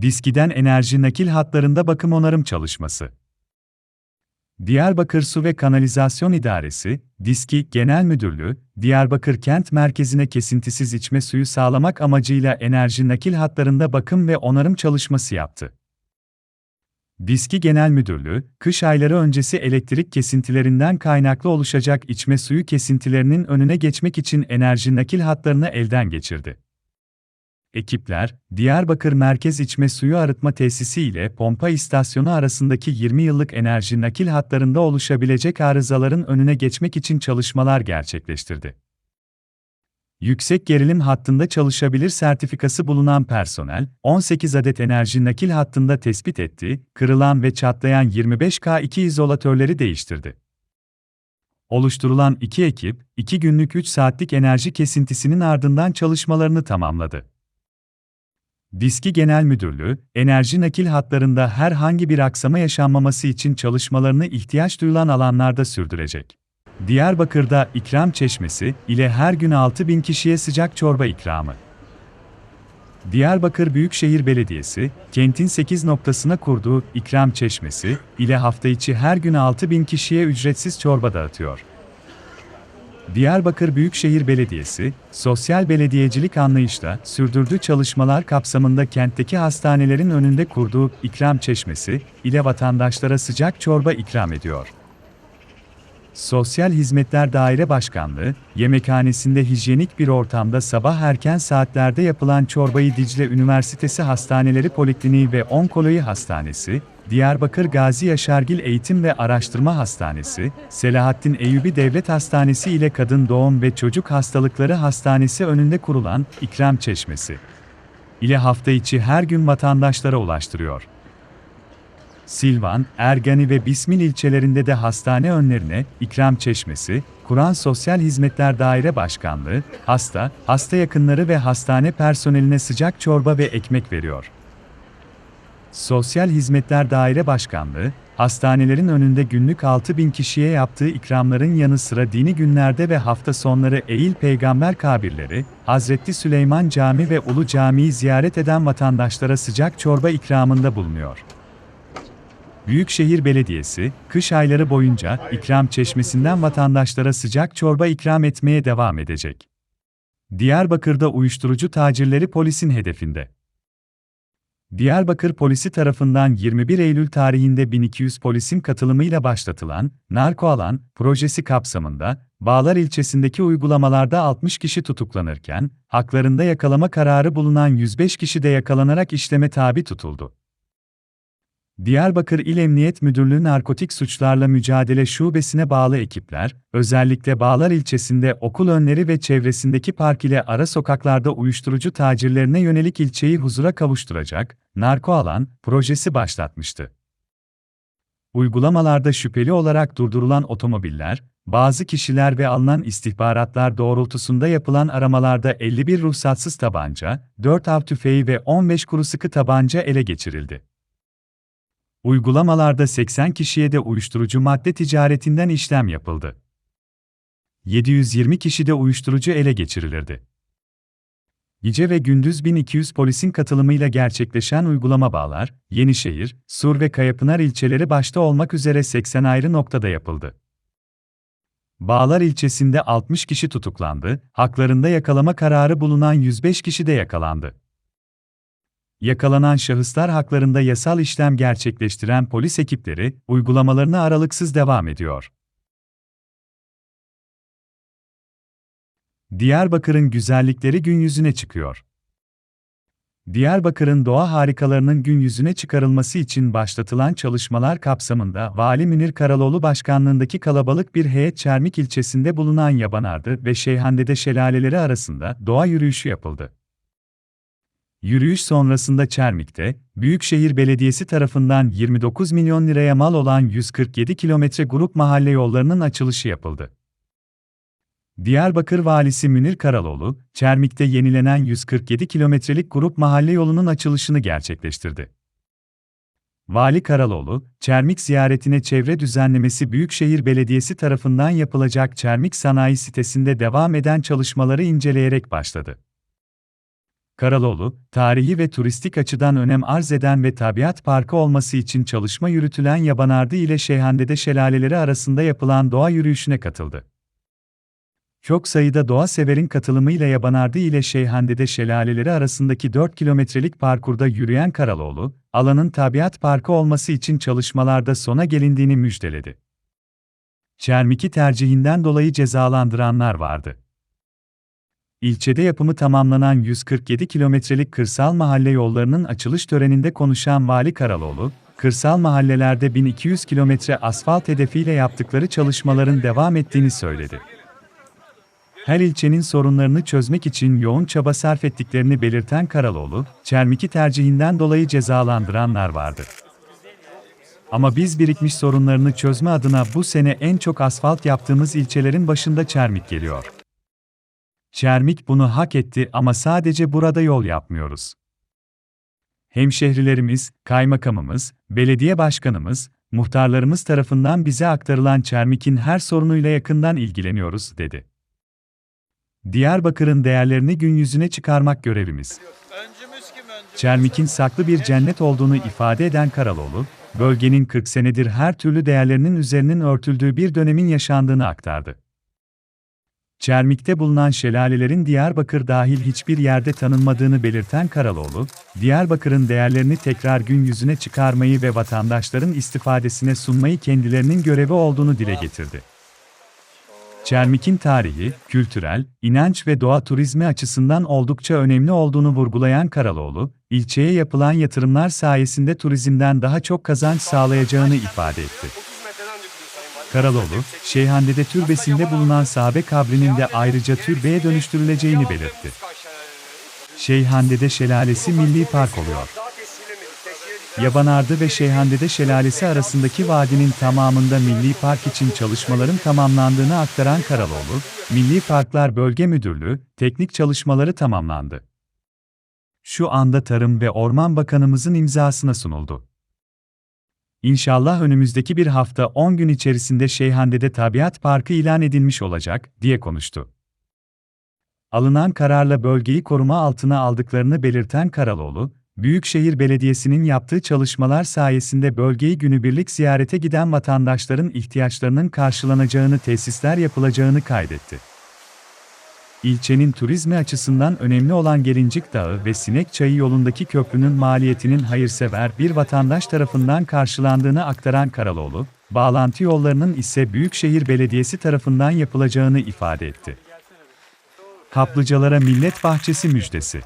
Diskiden enerji nakil hatlarında bakım onarım çalışması. Diyarbakır Su ve Kanalizasyon İdaresi, Diski Genel Müdürlüğü, Diyarbakır Kent Merkezi'ne kesintisiz içme suyu sağlamak amacıyla enerji nakil hatlarında bakım ve onarım çalışması yaptı. Diski Genel Müdürlüğü, kış ayları öncesi elektrik kesintilerinden kaynaklı oluşacak içme suyu kesintilerinin önüne geçmek için enerji nakil hatlarını elden geçirdi. Ekipler, Diyarbakır Merkez İçme Suyu Arıtma Tesisi ile pompa istasyonu arasındaki 20 yıllık enerji nakil hatlarında oluşabilecek arızaların önüne geçmek için çalışmalar gerçekleştirdi. Yüksek gerilim hattında çalışabilir sertifikası bulunan personel, 18 adet enerji nakil hattında tespit etti, kırılan ve çatlayan 25K2 izolatörleri değiştirdi. Oluşturulan iki ekip, 2 günlük 3 saatlik enerji kesintisinin ardından çalışmalarını tamamladı. Diski Genel Müdürlüğü, enerji nakil hatlarında herhangi bir aksama yaşanmaması için çalışmalarını ihtiyaç duyulan alanlarda sürdürecek. Diyarbakır'da ikram çeşmesi ile her gün 6 bin kişiye sıcak çorba ikramı. Diyarbakır Büyükşehir Belediyesi, kentin 8 noktasına kurduğu ikram çeşmesi ile hafta içi her gün 6 bin kişiye ücretsiz çorba dağıtıyor. Diyarbakır Büyükşehir Belediyesi, sosyal belediyecilik anlayışla sürdürdüğü çalışmalar kapsamında kentteki hastanelerin önünde kurduğu ikram çeşmesi ile vatandaşlara sıcak çorba ikram ediyor. Sosyal Hizmetler Daire Başkanlığı, yemekhanesinde hijyenik bir ortamda sabah erken saatlerde yapılan çorbayı Dicle Üniversitesi Hastaneleri Polikliniği ve Onkoloji Hastanesi, Diyarbakır Gazi Yaşargil Eğitim ve Araştırma Hastanesi, Selahattin Eyyubi Devlet Hastanesi ile Kadın Doğum ve Çocuk Hastalıkları Hastanesi önünde kurulan ikram çeşmesi ile hafta içi her gün vatandaşlara ulaştırıyor. Silvan, Ergani ve Bismil ilçelerinde de hastane önlerine ikram çeşmesi, Kur'an Sosyal Hizmetler Daire Başkanlığı, hasta, hasta yakınları ve hastane personeline sıcak çorba ve ekmek veriyor. Sosyal Hizmetler Daire Başkanlığı, hastanelerin önünde günlük 6 bin kişiye yaptığı ikramların yanı sıra dini günlerde ve hafta sonları Eğil Peygamber kabirleri, Hazreti Süleyman Cami ve Ulu Cami'yi ziyaret eden vatandaşlara sıcak çorba ikramında bulunuyor. Büyükşehir Belediyesi, kış ayları boyunca ikram çeşmesinden vatandaşlara sıcak çorba ikram etmeye devam edecek. Diyarbakır'da uyuşturucu tacirleri polisin hedefinde. Diyarbakır polisi tarafından 21 Eylül tarihinde 1200 polisin katılımıyla başlatılan Narko Alan projesi kapsamında Bağlar ilçesindeki uygulamalarda 60 kişi tutuklanırken, haklarında yakalama kararı bulunan 105 kişi de yakalanarak işleme tabi tutuldu. Diyarbakır İl Emniyet Müdürlüğü Narkotik Suçlarla Mücadele Şubesine bağlı ekipler, özellikle Bağlar ilçesinde okul önleri ve çevresindeki park ile ara sokaklarda uyuşturucu tacirlerine yönelik ilçeyi huzura kavuşturacak, narko alan projesi başlatmıştı. Uygulamalarda şüpheli olarak durdurulan otomobiller, bazı kişiler ve alınan istihbaratlar doğrultusunda yapılan aramalarda 51 ruhsatsız tabanca, 4 av tüfeği ve 15 kuru sıkı tabanca ele geçirildi. Uygulamalarda 80 kişiye de uyuşturucu madde ticaretinden işlem yapıldı. 720 kişi de uyuşturucu ele geçirilirdi. Gece ve gündüz 1200 polisin katılımıyla gerçekleşen uygulama bağlar, Yenişehir, Sur ve Kayapınar ilçeleri başta olmak üzere 80 ayrı noktada yapıldı. Bağlar ilçesinde 60 kişi tutuklandı, haklarında yakalama kararı bulunan 105 kişi de yakalandı. Yakalanan şahıslar haklarında yasal işlem gerçekleştiren polis ekipleri, uygulamalarına aralıksız devam ediyor. Diyarbakır'ın güzellikleri gün yüzüne çıkıyor. Diyarbakır'ın doğa harikalarının gün yüzüne çıkarılması için başlatılan çalışmalar kapsamında Vali Münir Karaloğlu başkanlığındaki kalabalık bir heyet Çermik ilçesinde bulunan Yabanardı ve Şeyhande'de şelaleleri arasında doğa yürüyüşü yapıldı. Yürüyüş sonrasında Çermik'te, Büyükşehir Belediyesi tarafından 29 milyon liraya mal olan 147 kilometre grup mahalle yollarının açılışı yapıldı. Diyarbakır Valisi Münir Karaloğlu, Çermik'te yenilenen 147 kilometrelik grup mahalle yolunun açılışını gerçekleştirdi. Vali Karaloğlu, Çermik ziyaretine çevre düzenlemesi Büyükşehir Belediyesi tarafından yapılacak Çermik Sanayi sitesinde devam eden çalışmaları inceleyerek başladı. Karaloğlu, tarihi ve turistik açıdan önem arz eden ve tabiat parkı olması için çalışma yürütülen Yabanardı ile Şeyhande'de şelaleleri arasında yapılan doğa yürüyüşüne katıldı. Çok sayıda doğa severin katılımıyla Yabanardı ile Şeyhande'de şelaleleri arasındaki 4 kilometrelik parkurda yürüyen Karaloğlu, alanın tabiat parkı olması için çalışmalarda sona gelindiğini müjdeledi. Çermik'i tercihinden dolayı cezalandıranlar vardı. İlçede yapımı tamamlanan 147 kilometrelik kırsal mahalle yollarının açılış töreninde konuşan Vali Karaloğlu, kırsal mahallelerde 1200 kilometre asfalt hedefiyle yaptıkları çalışmaların devam ettiğini söyledi. Her ilçenin sorunlarını çözmek için yoğun çaba sarf ettiklerini belirten Karaloğlu, Çermik'i tercihinden dolayı cezalandıranlar vardı. Ama biz birikmiş sorunlarını çözme adına bu sene en çok asfalt yaptığımız ilçelerin başında Çermik geliyor. Çermik bunu hak etti ama sadece burada yol yapmıyoruz. Hemşehrilerimiz, kaymakamımız, belediye başkanımız, muhtarlarımız tarafından bize aktarılan Çermik'in her sorunuyla yakından ilgileniyoruz, dedi. Diyarbakır'ın değerlerini gün yüzüne çıkarmak görevimiz. Çermik'in saklı bir cennet olduğunu ifade eden Karaloğlu, bölgenin 40 senedir her türlü değerlerinin üzerinin örtüldüğü bir dönemin yaşandığını aktardı. Çermik'te bulunan şelalelerin Diyarbakır dahil hiçbir yerde tanınmadığını belirten Karaloğlu, Diyarbakır'ın değerlerini tekrar gün yüzüne çıkarmayı ve vatandaşların istifadesine sunmayı kendilerinin görevi olduğunu dile getirdi. Çermik'in tarihi, kültürel, inanç ve doğa turizmi açısından oldukça önemli olduğunu vurgulayan Karaloğlu, ilçeye yapılan yatırımlar sayesinde turizmden daha çok kazanç sağlayacağını ifade etti. Karaloğlu, Şeyhande'de türbesinde bulunan sahabe kabrinin de ayrıca türbeye dönüştürüleceğini belirtti. Şeyhande'de şelalesi milli park oluyor. Yabanardı ve Şeyhande'de şelalesi arasındaki vadinin tamamında milli park için çalışmaların tamamlandığını aktaran Karaloğlu, Milli Parklar Bölge Müdürlüğü, teknik çalışmaları tamamlandı. Şu anda Tarım ve Orman Bakanımızın imzasına sunuldu. İnşallah önümüzdeki bir hafta 10 gün içerisinde Şeyhande'de Tabiat Parkı ilan edilmiş olacak, diye konuştu. Alınan kararla bölgeyi koruma altına aldıklarını belirten Karaloğlu, Büyükşehir Belediyesi'nin yaptığı çalışmalar sayesinde bölgeyi günübirlik ziyarete giden vatandaşların ihtiyaçlarının karşılanacağını tesisler yapılacağını kaydetti. İlçenin turizmi açısından önemli olan Gelincik Dağı ve Sinek Çayı yolundaki köprünün maliyetinin hayırsever bir vatandaş tarafından karşılandığını aktaran Karaloğlu, bağlantı yollarının ise Büyükşehir Belediyesi tarafından yapılacağını ifade etti. Kaplıcalara Millet Bahçesi müjdesi.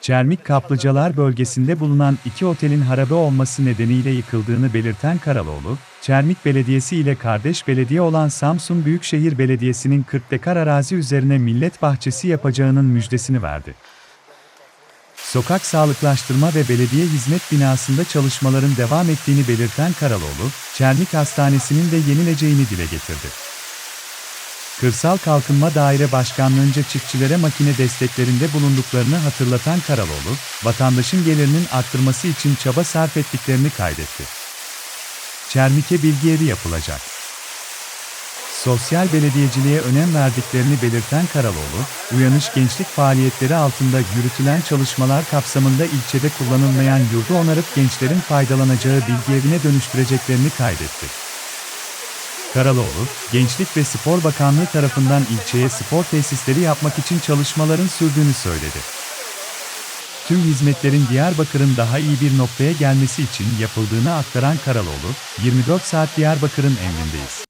Çermik Kaplıcalar bölgesinde bulunan iki otelin harabe olması nedeniyle yıkıldığını belirten Karaloğlu, Çermik Belediyesi ile kardeş belediye olan Samsun Büyükşehir Belediyesi'nin 40 dekar arazi üzerine millet bahçesi yapacağının müjdesini verdi. Sokak sağlıklaştırma ve belediye hizmet binasında çalışmaların devam ettiğini belirten Karaloğlu, Çermik Hastanesi'nin de yenileceğini dile getirdi. Kırsal Kalkınma Daire Başkanlığınca çiftçilere makine desteklerinde bulunduklarını hatırlatan Karaloğlu, vatandaşın gelirinin arttırması için çaba sarf ettiklerini kaydetti. Çermik'e bilgi evi yapılacak. Sosyal belediyeciliğe önem verdiklerini belirten Karaloğlu, uyanış gençlik faaliyetleri altında yürütülen çalışmalar kapsamında ilçede kullanılmayan yurdu onarıp gençlerin faydalanacağı bilgi evine dönüştüreceklerini kaydetti. Karaloğlu, Gençlik ve Spor Bakanlığı tarafından ilçeye spor tesisleri yapmak için çalışmaların sürdüğünü söyledi. Tüm hizmetlerin Diyarbakır'ın daha iyi bir noktaya gelmesi için yapıldığını aktaran Karaloğlu, 24 saat Diyarbakır'ın emrindeyiz.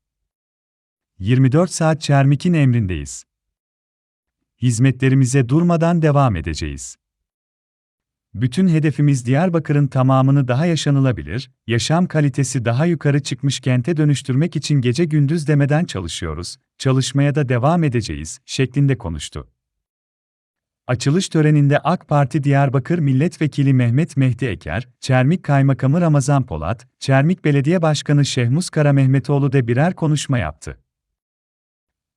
24 saat Çermik'in emrindeyiz. Hizmetlerimize durmadan devam edeceğiz. Bütün hedefimiz Diyarbakır'ın tamamını daha yaşanılabilir, yaşam kalitesi daha yukarı çıkmış kente dönüştürmek için gece gündüz demeden çalışıyoruz, çalışmaya da devam edeceğiz, şeklinde konuştu. Açılış töreninde AK Parti Diyarbakır Milletvekili Mehmet Mehdi Eker, Çermik Kaymakamı Ramazan Polat, Çermik Belediye Başkanı Şehmus Kara Mehmetoğlu da birer konuşma yaptı.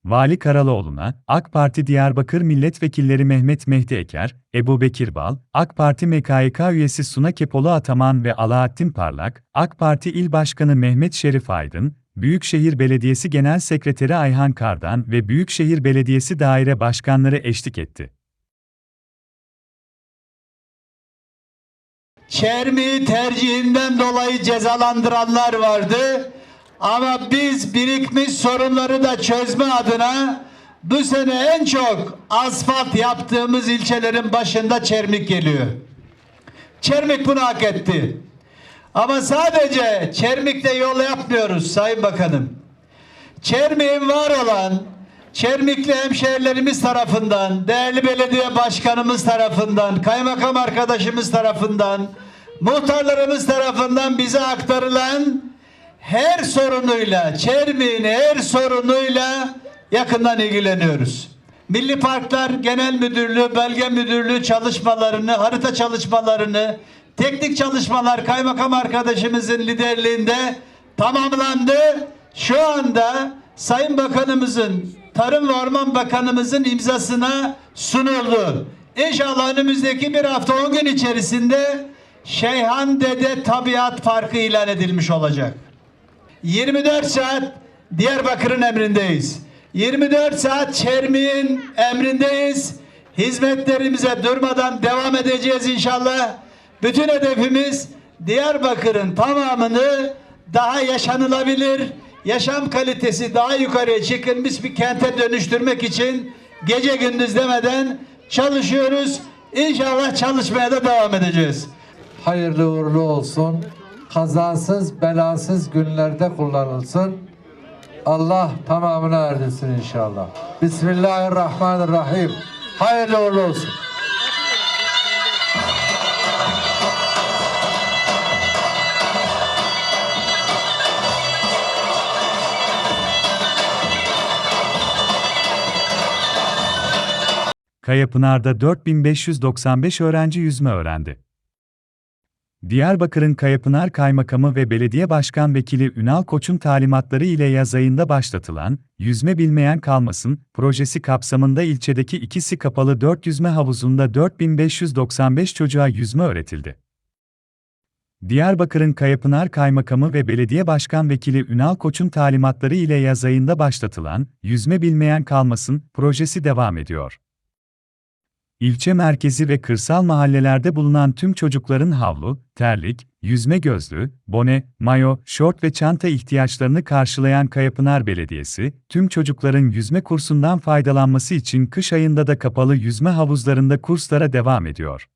Vali Karaloğlu'na, AK Parti Diyarbakır Milletvekilleri Mehmet Mehdi Eker, Ebu Bekir Bal, AK Parti MKYK üyesi Suna Kepolu Ataman ve Alaaddin Parlak, AK Parti İl Başkanı Mehmet Şerif Aydın, Büyükşehir Belediyesi Genel Sekreteri Ayhan Kardan ve Büyükşehir Belediyesi Daire Başkanları eşlik etti. Çermi tercihinden dolayı cezalandıranlar vardı ama biz birikmiş sorunları da çözme adına bu sene en çok asfalt yaptığımız ilçelerin başında Çermik geliyor. Çermik bunu hak etti. Ama sadece Çermik'te yol yapmıyoruz Sayın Bakanım. Çermik'in var olan Çermikli hemşehrilerimiz tarafından, değerli belediye başkanımız tarafından, kaymakam arkadaşımız tarafından, muhtarlarımız tarafından bize aktarılan her sorunuyla, Çermik'in her sorunuyla yakından ilgileniyoruz. Milli Parklar Genel Müdürlüğü, Belge Müdürlüğü çalışmalarını, harita çalışmalarını, teknik çalışmalar kaymakam arkadaşımızın liderliğinde tamamlandı. Şu anda Sayın Bakanımızın, Tarım ve Orman Bakanımızın imzasına sunuldu. İnşallah önümüzdeki bir hafta 10 gün içerisinde Şeyhan Dede Tabiat Parkı ilan edilmiş olacak. 24 saat Diyarbakır'ın emrindeyiz. 24 saat Çermi'nin emrindeyiz. Hizmetlerimize durmadan devam edeceğiz inşallah. Bütün hedefimiz Diyarbakır'ın tamamını daha yaşanılabilir, yaşam kalitesi daha yukarıya çıkılmış bir kente dönüştürmek için gece gündüz demeden çalışıyoruz. İnşallah çalışmaya da devam edeceğiz. hayırlı uğurlu olsun. Kazasız belasız günlerde kullanılsın. Allah tamamını erdirsin inşallah. Bismillahirrahmanirrahim. Hayırlı uğurlu olsun. Kayapınar'da 4595 öğrenci yüzme öğrendi. Diyarbakır'ın Kayapınar Kaymakamı ve Belediye Başkan Vekili Ünal Koç'un talimatları ile yaz ayında başlatılan Yüzme Bilmeyen Kalmasın projesi kapsamında ilçedeki ikisi kapalı 4 yüzme havuzunda 4595 çocuğa yüzme öğretildi. Diyarbakır'ın Kayapınar Kaymakamı ve Belediye Başkan Vekili Ünal Koç'un talimatları ile yaz ayında başlatılan Yüzme Bilmeyen Kalmasın projesi devam ediyor. İlçe merkezi ve kırsal mahallelerde bulunan tüm çocukların havlu, terlik, yüzme gözlüğü, bone, mayo, şort ve çanta ihtiyaçlarını karşılayan Kayapınar Belediyesi, tüm çocukların yüzme kursundan faydalanması için kış ayında da kapalı yüzme havuzlarında kurslara devam ediyor.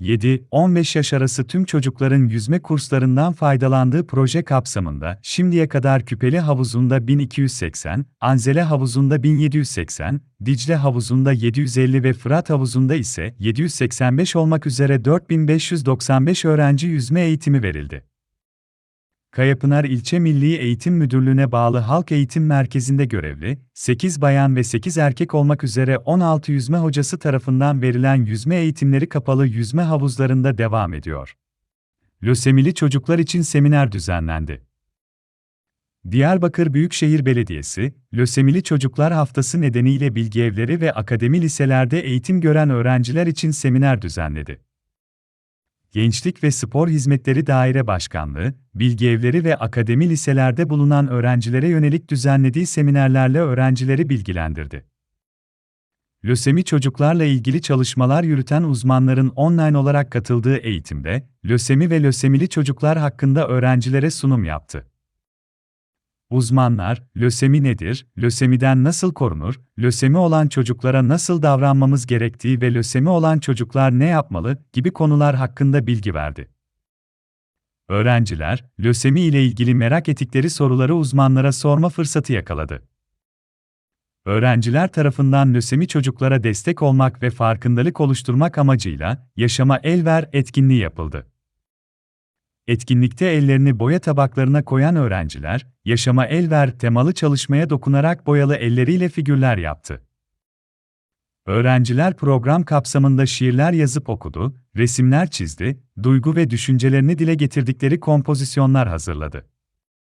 7-15 yaş arası tüm çocukların yüzme kurslarından faydalandığı proje kapsamında şimdiye kadar Küpeli Havuzu'nda 1280, Anzele Havuzu'nda 1780, Dicle Havuzu'nda 750 ve Fırat Havuzu'nda ise 785 olmak üzere 4595 öğrenci yüzme eğitimi verildi. Kayapınar İlçe Milli Eğitim Müdürlüğü'ne bağlı Halk Eğitim Merkezi'nde görevli, 8 bayan ve 8 erkek olmak üzere 16 yüzme hocası tarafından verilen yüzme eğitimleri kapalı yüzme havuzlarında devam ediyor. Lösemili çocuklar için seminer düzenlendi. Diyarbakır Büyükşehir Belediyesi, Lösemili Çocuklar Haftası nedeniyle bilgi evleri ve akademi liselerde eğitim gören öğrenciler için seminer düzenledi. Gençlik ve Spor Hizmetleri Daire Başkanlığı, bilgi evleri ve akademi liselerde bulunan öğrencilere yönelik düzenlediği seminerlerle öğrencileri bilgilendirdi. Lösemi çocuklarla ilgili çalışmalar yürüten uzmanların online olarak katıldığı eğitimde, lösemi ve lösemili çocuklar hakkında öğrencilere sunum yaptı. Uzmanlar, lösemi nedir, lösemiden nasıl korunur, lösemi olan çocuklara nasıl davranmamız gerektiği ve lösemi olan çocuklar ne yapmalı gibi konular hakkında bilgi verdi. Öğrenciler, lösemi ile ilgili merak ettikleri soruları uzmanlara sorma fırsatı yakaladı. Öğrenciler tarafından lösemi çocuklara destek olmak ve farkındalık oluşturmak amacıyla Yaşama El Ver etkinliği yapıldı. Etkinlikte ellerini boya tabaklarına koyan öğrenciler, Yaşama El Ver temalı çalışmaya dokunarak boyalı elleriyle figürler yaptı. Öğrenciler program kapsamında şiirler yazıp okudu, resimler çizdi, duygu ve düşüncelerini dile getirdikleri kompozisyonlar hazırladı.